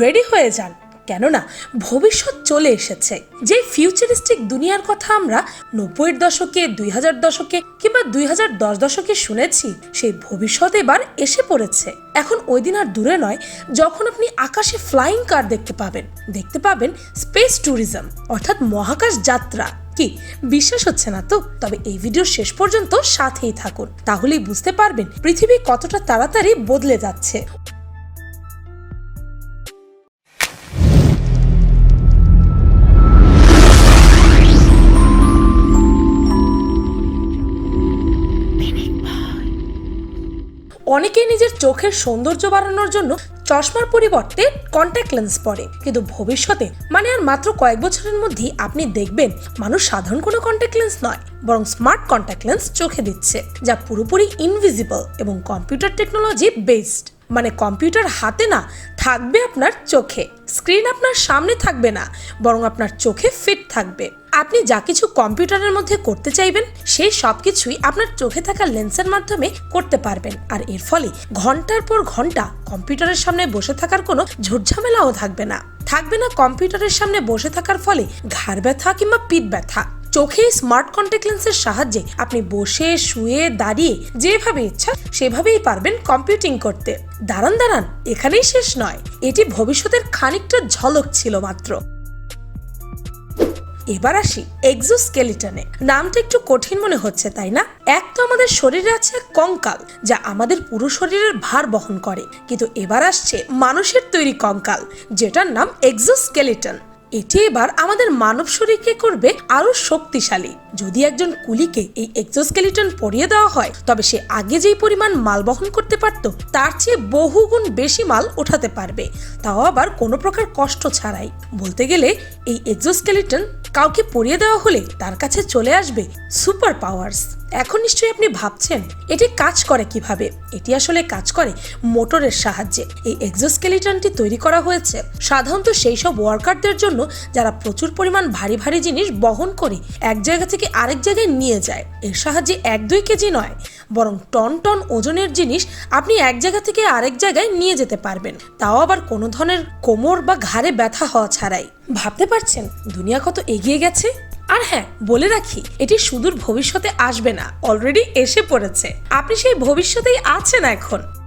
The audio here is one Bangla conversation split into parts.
রেডি হয়ে যান। কেননা, ভবিষ্যৎ চলে এসেছে। যে ফিউচারিস্টিক দুনিয়ার কথা আমরা নব্বইয়ের দশকে দুই হাজার দশকে কিংবা দুই হাজার দশ দশকে শুনেছি, সেই ভবিষ্যৎ এবার এসে পড়েছে। এখন ওই দিন আর দূরে নয়, যখন আপনি আকাশে ফ্লাইং কার দেখতে পাবেন। দেখতে পাবেন স্পেস ট্যুরিজম অর্থাৎ মহাকাশ যাত্রা। কি, বিশ্বাস হচ্ছে না তো? তবে এই ভিডিও শেষ পর্যন্ত সাথেই থাকুন। তাহলেই বুঝতে পারবেন পৃথিবী কতটা তাড়াতাড়ি বদলে যাচ্ছে। অনেকেই নিজের চোখের সৌন্দর্য বাড়ানোর জন্য চশমার পরিবর্তে কন্ট্যাক্ট লেন্স পরে। কিন্তু ভবিষ্যতে মানে আর মাত্র কয়েক বছরের মধ্যেই আপনি দেখবেন মানুষ সাধারণ কোনো কন্ট্যাক্ট লেন্স নয়, বরং স্মার্ট কন্ট্যাক্ট লেন্স চোখে দিচ্ছে, যা পুরোপুরি ইনভিজিবল এবং কম্পিউটার টেকনোলজি বেসড মানে কম্পিউটার হাতে না, থাকবে আপনার চোখে। স্ক্রিন আপনার সামনে থাকবে না, বরং আপনার চোখে ফিট থাকবে। আপনি যা কিছু কম্পিউটারের মধ্যে করতে চাইবেন, সেই সব কিছুই আপনার চোখে থাকা লেন্সের মাধ্যমে করতে পারবেন। আর এর ফলে ঘণ্টার পর ঘণ্টা কম্পিউটারের সামনে বসে থাকার কোনো ঝুটঝামেলাও থাকবে না। থাকবে না কম্পিউটারের সামনে বসে থাকার ফলে ঘাড় ব্যথা কিংবা পিঠ ব্যথা। চোখে স্মার্ট কন্ট্যাক্ট লেন্সের সাহায্যে আপনি বসে, শুয়ে, দাঁড়িয়ে যেভাবে ইচ্ছা সেভাবেই পারবেন কম্পিউটিং করতে। দাঁড়ান দাঁড়ান, এখানেই শেষ নয়। এটি ভবিষ্যতের খানিকটা ঝলক ছিল মাত্র। এবার আসি এক্সোস্কেলিটনে নামটা একটু কঠিন মনে হচ্ছে, তাই না? এক তো আমাদের শরীরে আছে কঙ্কাল, যা আমাদের পুরো শরীরের ভার বহন করে। কিন্তু এবার আসছে মানুষের তৈরি কঙ্কাল, যেটার নাম এক্সোস্কেলিটন এটি এবার আমাদের মানব শরীরকে করবে আরও শক্তিশালী। যদি একজন কুলিকে এই এক্সোস্কেলিটন পরিয়ে দেওয়া হয়, তবে সে আগে যেই পরিমাণ মাল বহন করতে পারত, তার চেয়ে বহুগুণ বেশি মাল ওঠাতে পারবে। তাও আবার কোনো প্রকার কষ্ট ছাড়াই। বলতে গেলে, এই এক্সোস্কেলিটন কাউকে পরিয়ে দেওয়া হলে তার কাছে চলে আসবে সুপার পাওয়ার্স। এখন নিশ্চয়ই আপনি ভাবছেন, এটি কাজ করে কীভাবে? এটি আসলে কাজ করে মোটরের সাহায্যে। এই এক্সোস্কেলিটনটি তৈরি করা হয়েছে। সাধারণত সেই সব ওয়ার্কারদের জন্য যারা প্রচুর পরিমাণ ভারী ভারী জিনিস বহন করে এক জায়গা থেকে আরেক জায়গায় নিয়ে যায়। এর সাহায্যে এক দুই কেজি নয়, বরং টন টন ওজনের জিনিস আপনি এক জায়গা থেকে আরেক জায়গায় নিয়ে যেতে পারবেন। তাও আবার কোনো ধরনের কোমর বা ঘাড়ে ব্যথা হওয়া ছাড়াই। ভাবতে পারছেন দুনিয়া কত এগিয়ে গেছে? আর হ্যাঁ বলে রাখি, এটি সুদূর ভবিষ্যতে আসবে না, অলরেডি এসে পড়েছে। আপনি সেই ভবিষ্যতেই আছেন এখন।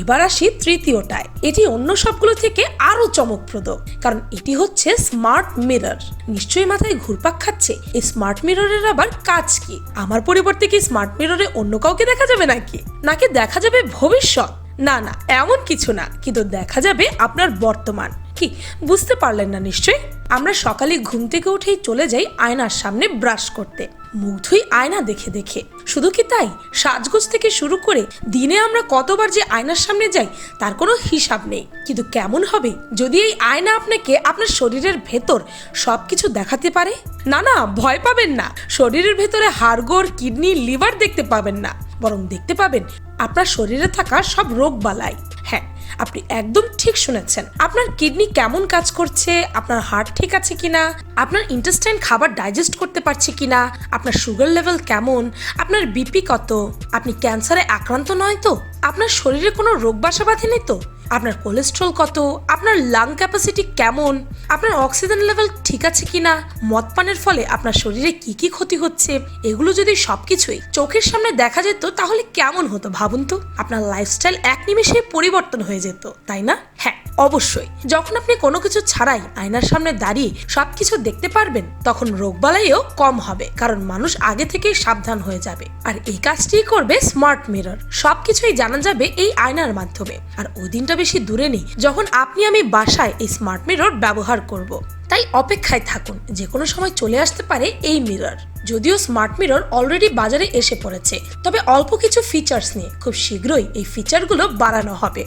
এবার আসি তৃতীয়টায়। এটি অন্য সবগুলো থেকে আরও চমকপ্রদ, কারণ এটি হচ্ছে স্মার্ট মিরর নিশ্চয়ই মাথায় ঘুরপাক খাচ্ছে। এই স্মার্ট মিররের আবার কাজ কি? আমার পরিবর্তে কি স্মার্ট মিররে অন্য কাউকে দেখা যাবে নাকি? নাকি দেখা যাবে ভবিষ্যৎ? না না, এমন কিছু না, কিন্তু দেখা যাবে আপনার বর্তমান। কি? বুঝতে পারলেন না নিশ্চয়ই? আমরা সকালে ঘুম থেকে উঠেই চলে যাই আয়নার সামনে ব্রাশ করতে। মুখ ধুই আয়না দেখে দেখে। শুধু কি তাই? সাজগোজ থেকে শুরু করে দিনে আমরা কতবার যে আয়নার সামনে যাই, তার কোনো হিসাব নেই। কিন্তু কেমন হবে যদি এই আয়না আপনাকে আপনার শরীরের ভেতর সবকিছু দেখাতে পারে? না না, ভয় পাবেন না। শরীরের ভেতরে হাড়গোড়, কিডনি, লিভার দেখতে পাবেন না। বরং দেখতে পাবেন আপনার শরীরে থাকা সব রোগ বালাই। হ্যাঁ আপনি একদম ঠিক শুনেছেন। আপনার কিডনি কেমন কাজ করছে? আপনার হার্ট ঠিক আছে কিনা? আপনার ইন্টেস্টাইন খাবার ডাইজেস্ট করতে পারছে কিনা? আপনার সুগার লেভেল কেমন? আপনার বিপি কত? আপনি ক্যান্সারে আক্রান্ত নয় তো? আপনার শরীরে কোনো রোগ বাসা বাঁধেনি তো? আপনার কোলেস্ট্রল কত? আপনার লাং ক্যাপাসিটি কেমন? আপনার অক্সিজেন লেভেল ঠিক আছে কিনা? মদ পানের ফলে আপনার শরীরে কি কি ক্ষতি হচ্ছে? এগুলো যদি সবকিছুই চোখের সামনে দেখা যেত, তাহলে কেমন হতো ভাবুন তো? আপনার লাইফস্টাইল এক নিমেষে পরিবর্তন হয়ে যেত, তাই না? হ্যাঁ অবশ্যই। যখন আপনি কোনো কিছু ছাড়াই আয়নার সামনে দাঁড়িয়ে সবকিছু দেখতে পারবেন, তখন রোগবালাইও কম হবে, কারণ মানুষ আগে থেকেই সাবধান হয়ে যাবে। আর এই কাজটিই করবে স্মার্ট মিরর সবকিছুই জানা যাবে এই আয়নার মাধ্যমে। আর ওই দিনটা বেশি দূরে নেই, যখন আপনি আমি বাসায় এই স্মার্ট মিরর ব্যবহার করব। তাই অপেক্ষায় থাকুন, যে কোনো সময় চলে আসতে পারে এই মিরর যদিও স্মার্ট মিরর অলরেডি বাজারে এসে পড়েছে, তবে অল্প কিছু ফিচার্স নিয়ে খুব শীঘ্রই এই ফিচারগুলো বাড়ানো হবে।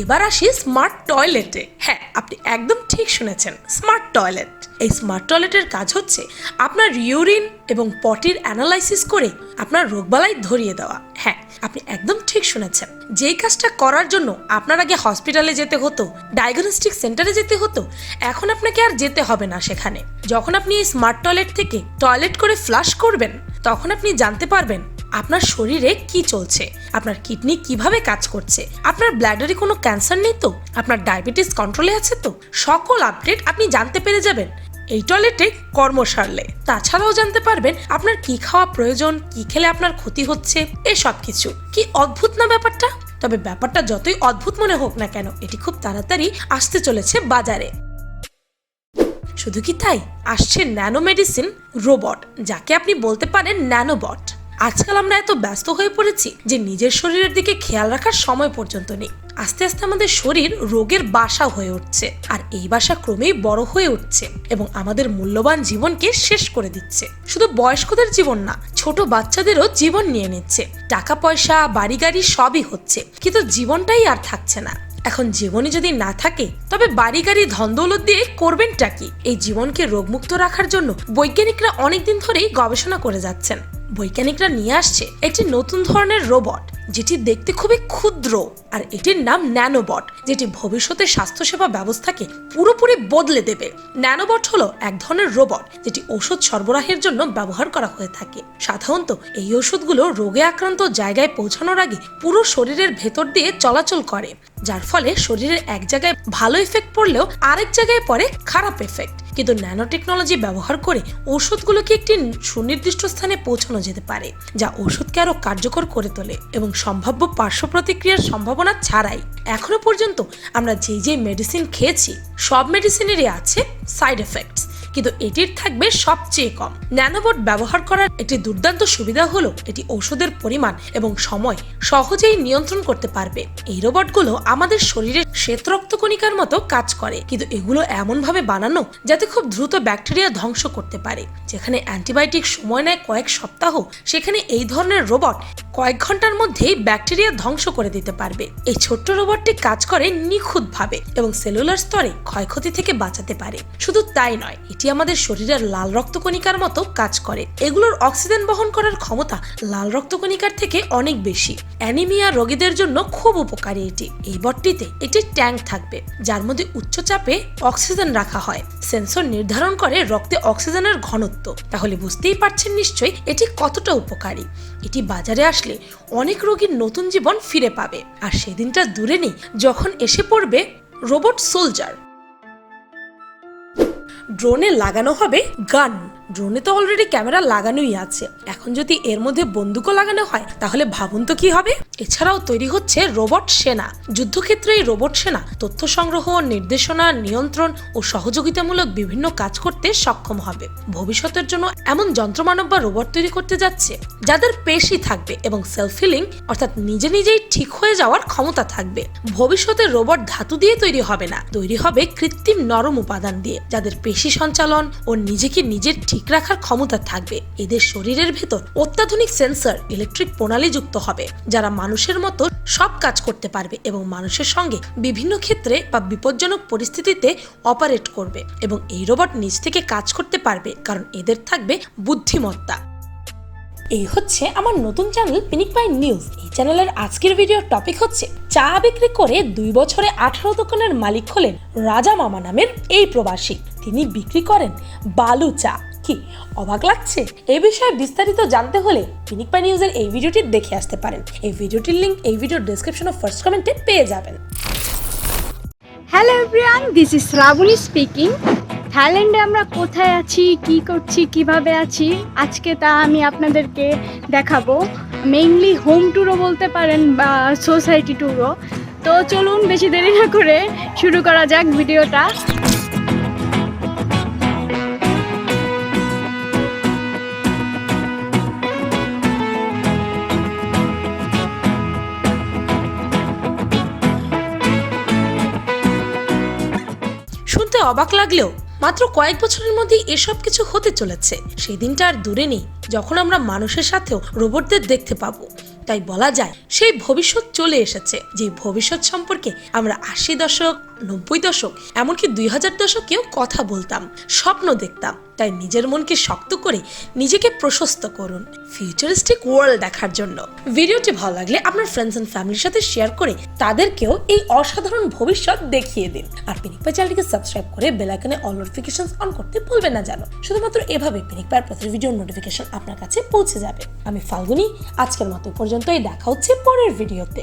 এবার আসি স্মার্ট টয়লেটে হ্যাঁ আপনি একদম ঠিক শুনেছেন স্মার্ট টয়লেট এই স্মার্ট টয়লেটের কাজ হচ্ছে আপনার ইউরিন এবং পটির অ্যানালাইসিস করে আপনার রোগবালাই ধরিয়ে দেওয়া। হ্যাঁ আপনি একদম ঠিক শুনেছেন। যেই কাজটা করার জন্য আপনার আগে হসপিটালে যেতে হতো ডায়াগনস্টিক সেন্টারে যেতে হতো, এখন আপনাকে আর যেতে হবে না সেখানে। যখন আপনি এই স্মার্ট টয়লেট থেকে টয়লেট করে ফ্লাশ করবেন, তখন আপনি জানতে পারবেন আপনার শরীরে কি চলছে? আপনার কিডনি কীভাবে কাজ করছে? আপনার ব্ল্যাডারে কোনো ক্যান্সার নেই তো? আপনার ডায়াবেটিস কন্ট্রোলে আছে তো? সকল আপডেট আপনি জানতে পেরে যাবেন এই টয়লেটে কর্ম সারলে তাছাড়াও জানতে পারবেন আপনার কি খাওয়া প্রয়োজন, কি খেলে আপনার ক্ষতি হচ্ছে এসব কিছু। কি অদ্ভুত না ব্যাপারটা? তবে ব্যাপারটা যতই অদ্ভুত মনে হোক না কেন, এটি খুব তাড়াতাড়ি আসতে চলেছে বাজারে। শুধু কি তাই? আসছে ন্যানো মেডিসিন রোবট, যাকে আপনি বলতে পারেন ন্যানোবট। আজকাল আমরা এত ব্যস্ত হয়ে পড়েছি যে নিজের শরীরের দিকে খেয়াল রাখার সময় পর্যন্ত নেই। আস্তে আস্তে আমাদের শরীর রোগের বাসা হয়ে উঠছে আর এই বাসা ক্রমেই বড় হয়ে উঠছে এবং আমাদের মূল্যবান জীবনকে শেষ করে দিচ্ছে। শুধু বয়স্কদের জীবন না, ছোট বাচ্চাদেরও জীবন নিয়ে নিচ্ছে। টাকা পয়সা বাড়ি গাড়ি সবই হচ্ছে, কিন্তু জীবনটাই আর থাকছে না। এখন জীবনে যদি না থাকে, তবে বাড়ি গাড়ি ধনদৌলত দিয়ে করবেনটা কি? এই জীবনকে রোগমুক্ত রাখার জন্য বৈজ্ঞানিকরা অনেকদিন ধরেই গবেষণা করে যাচ্ছেন। বৈজ্ঞানিকরা নিয়ে আসছে একটি নতুন ধরনের রোবট যেটি দেখতে খুবই ক্ষুদ্র, আর এটির নাম ন্যানোবট যেটি ভবিষ্যতের স্বাস্থ্যসেবা ব্যবস্থাকে পুরোপুরি বদলে দেবে। ন্যানোবট হলো এক ধরনের রোবট যেটি ওষুধ সরবরাহের জন্য ব্যবহার করা হয়ে থাকে। সাধারণত এই ওষুধগুলো রোগে আক্রান্ত জায়গায় পৌঁছানোর আগে পুরো শরীরের ভেতর দিয়ে চলাচল করে, যার ফলে শরীরের এক জায়গায় ভালো এফেক্ট পড়লেও আরেক জায়গায় পড়ে খারাপ এফেক্ট কিন্তু ন্যানো টেকনোলজি ব্যবহার করে ওষুধগুলোকে একটি সুনির্দিষ্ট স্থানে পৌঁছানো যেতে পারে, যা ওষুধকে আরও কার্যকর করে তোলে এবং সম্ভাব্য পার্শ্ব প্রতিক্রিয়ার সম্ভাবনা ছাড়াই। এখনও পর্যন্ত আমরা যে যে মেডিসিন খেয়েছি, সব মেডিসিনেরই আছে সাইড এফেক্টস কিন্তু এটির থাকবে সবচেয়ে কম। ন্যানোবট ব্যবহার করার একটি দুর্দান্ত সুবিধা হলো এটি ওষুধের পরিমাণ এবং সময় সহজেই নিয়ন্ত্রণ করতে পারবে। এই রোবটগুলো আমাদের শরীরে শ্বেত রক্তকণিকার মতো কাজ করে, কিন্তু এগুলো এমনভাবে বানানো যাতে খুব দ্রুত ব্যাকটেরিয়া ধ্বংস করতে পারে। যেখানে অ্যান্টিবায়োটিক সময় নেয় কয়েক সপ্তাহ, সেখানে এই ধরনের রোবট কয়েক ঘণ্টার মধ্যেই ব্যাকটেরিয়া ধ্বংস করে দিতে পারবে। এই ছোট্ট রোবটটি কাজ করে নিখুঁতভাবে এবং সেলুলার স্তরে ক্ষয়ক্ষতি থেকে বাঁচাতে পারে। শুধু তাই নয়, এটি আমাদের শরীরের লাল রক্তকণিকার মতো কাজ করে। এগুলোর অক্সিজেন বহন করার ক্ষমতা লাল রক্তকণিকার থেকে অনেক বেশি। অ্যানিমিয়া রোগীদের জন্য খুব উপকারী এটি। এই বটটিতে একটি ট্যাঙ্ক থাকবে, যার মধ্যে উচ্চ চাপে অক্সিজেন রাখা হয়। সেন্সর নির্ধারণ করে রক্তে অক্সিজেনের ঘনত্ব। তাহলে বুঝতেই পারছেন নিশ্চয়ই এটি কতটা উপকারী। এটি বাজারে আসলে অনেক রোগীর নতুন জীবন ফিরে পাবে। আর সেদিনটা দূরে নেই, যখন এসে পড়বে রোবট সোলজার। ড্রোনে লাগানো হবে গান। ড্রোনে তো অলরেডি ক্যামেরা লাগানোই আছে। এখন যদি এর মধ্যে বন্দুকও লাগানো হয়, তাহলে ভাবুন তো কি হবে? এছাড়াও তৈরি হচ্ছে রোবট সেনা। যুদ্ধক্ষেত্রে এই রোবট সেনা তথ্য সংগ্রহ, নির্দেশনা, নিয়ন্ত্রণ ও সহযোগিতামূলক বিভিন্ন কাজ করতে সক্ষম হবে। ভবিষ্যতের জন্য এমন যন্ত্রমানব বা রোবট তৈরি করতে যাচ্ছে, যাদের পেশি থাকবে এবং সেলফ হিলিং অর্থাৎ নিজে নিজেই ঠিক হয়ে যাওয়ার ক্ষমতা থাকবে। ভবিষ্যতের রোবট ধাতু দিয়ে তৈরি হবে না, তৈরি হবে কৃত্রিম নরম উপাদান দিয়ে, যাদের পেশি সঞ্চালন ও নিজেকে নিজের ঠিক রাখার ক্ষমতা থাকবে। এদের শরীরের ভেতর অত্যাধুনিক সেন্সর, ইলেকট্রিক প্রণালী যুক্ত হবে, যারা মানুষের মতো সব কাজ করতে পারবে এবং মানুষের সঙ্গে বিভিন্ন ক্ষেত্রে বা বিপজ্জনক পরিস্থিতিতে অপারেট করবে এবং এই রোবট নিজ থেকে কাজ করতে পারবে, কারণ এদের থাকবে বুদ্ধিমত্তা। এই হচ্ছে আমার নতুন চ্যানেল পিনিক পাই নিউজ। এই চ্যানেলের আজকের ভিডিওর টপিক হচ্ছে, চা বিক্রি করে দুই বছরে আঠারো দোকানের মালিক হলেন রাজা মামা নামের এই প্রবাসী। তিনি বিক্রি করেন বালু চা। কি, অবাক লাগছে? এই বিষয়ে বিস্তারিত জানতে হলে পিনিক পাই নিউজের এই ভিডিওটি দেখে আসতে পারেন। এই ভিডিওটির লিঙ্ক এই ভিডিওর ডেসক্রিপশন ও ফার্স্ট কমেন্টে পেয়ে যাবেন। Hello everyone this is Shrabani speaking থাইল্যান্ডে আমরা কোথায় আছি, কি করছি, কীভাবে আছি? আজকে তা আমি আপনাদেরকে দেখাবো। মেইনলি হোম ট্যুরও বলতে পারেন বা সোসাইটি ট্যুরও তো চলুন, বেশি দেরি না করে শুরু করা যাক ভিডিওটা। অবাক লাগলেও মাত্র কয়েক বছরের মধ্যে এসব কিছু হতে চলেছে। সেই দিনটা আর দূরে নেই, যখন আমরা মানুষের সাথেও রোবটদের দেখতে পাবো। তাই বলা যায়, সেই ভবিষ্যৎ চলে এসেছে, যে ভবিষ্যৎ সম্পর্কে আমরা আশি দশক নব্বই দশক, এমনকি দুই হাজার দশকেও কথা বলতাম, স্বপ্ন দেখতাম। তাই নিজের মনকে শক্ত করে নিজেকে প্রশস্ত করুন ফিউচারিস্টিক ওয়ার্ল্ড দেখার জন্য। ভিডিওটি ভালো লাগলে আপনার ফ্রেন্ডস এন্ড ফ্যামিলির সাথে শেয়ার করে তাদেরকেও এই অসাধারণ ভবিষ্যৎ দেখিয়ে দিন। আর পিনিক পাই চ্যানেলটিকে সাবস্ক্রাইব করে বেল আইকনে অল নোটিফিকেশন অন করতে ভুলবেন না জানো শুধুমাত্র এভাবে পিনিক পায়ের ভিডিওর নোটিফিকেশন আপনার কাছে পৌঁছে যাবে। আমি ফাল্গুনি, আজকের মতো পর্যন্তই, দেখা হচ্ছে পরের ভিডিওতে